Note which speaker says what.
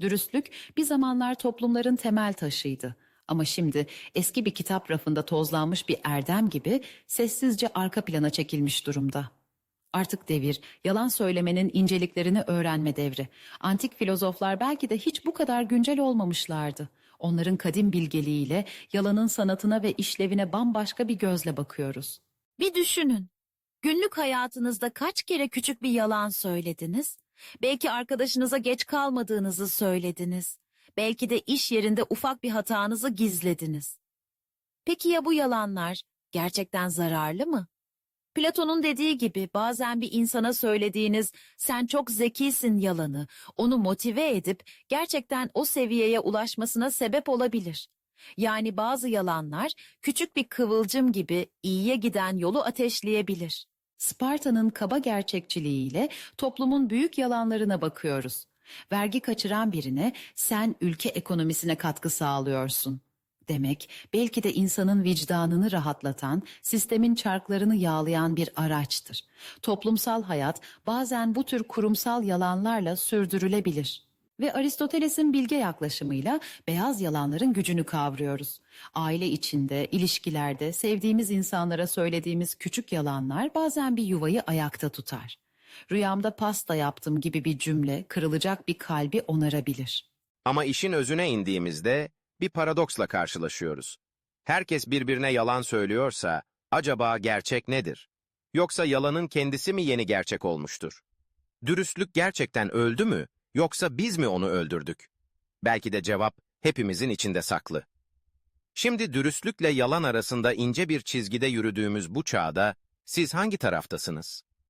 Speaker 1: Dürüstlük bir zamanlar toplumların temel taşıydı. Ama şimdi eski bir kitap rafında tozlanmış bir erdem gibi sessizce arka plana çekilmiş durumda. Artık devir, yalan söylemenin inceliklerini öğrenme devri. Antik filozoflar belki de hiç bu kadar güncel olmamışlardı. Onların kadim bilgeliğiyle yalanın sanatına ve işlevine bambaşka bir gözle bakıyoruz.
Speaker 2: Bir düşünün. Günlük hayatınızda kaç kere küçük bir yalan söylediniz? Belki arkadaşınıza geç kalmadığınızı söylediniz. Belki de iş yerinde ufak bir hatanızı gizlediniz. Peki ya bu yalanlar gerçekten zararlı mı? Platon'un dediği gibi bazen bir insana söylediğiniz sen çok zekisin yalanı onu motive edip gerçekten o seviyeye ulaşmasına sebep olabilir. Yani bazı yalanlar küçük bir kıvılcım gibi iyiye giden yolu ateşleyebilir.
Speaker 1: Sparta'nın kaba gerçekçiliğiyle toplumun büyük yalanlarına bakıyoruz. Vergi kaçıran birine sen ülke ekonomisine katkı sağlıyorsun. Demek belki de insanın vicdanını rahatlatan, sistemin çarklarını yağlayan bir araçtır. Toplumsal hayat bazen bu tür kurumsal yalanlarla sürdürülebilir. Ve Aristoteles'in bilge yaklaşımıyla beyaz yalanların gücünü kavruyoruz. Aile içinde, ilişkilerde sevdiğimiz insanlara söylediğimiz küçük yalanlar bazen bir yuvayı ayakta tutar. Rüyamda pasta yaptım gibi bir cümle kırılacak bir kalbi onarabilir.
Speaker 3: Ama işin özüne indiğimizde bir paradoksla karşılaşıyoruz. Herkes birbirine yalan söylüyorsa acaba gerçek nedir? Yoksa yalanın kendisi mi yeni gerçek olmuştur? Dürüstlük gerçekten öldü mü yoksa biz mi onu öldürdük? Belki de cevap hepimizin içinde saklı. Şimdi dürüstlükle yalan arasında ince bir çizgide yürüdüğümüz bu çağda siz hangi taraftasınız?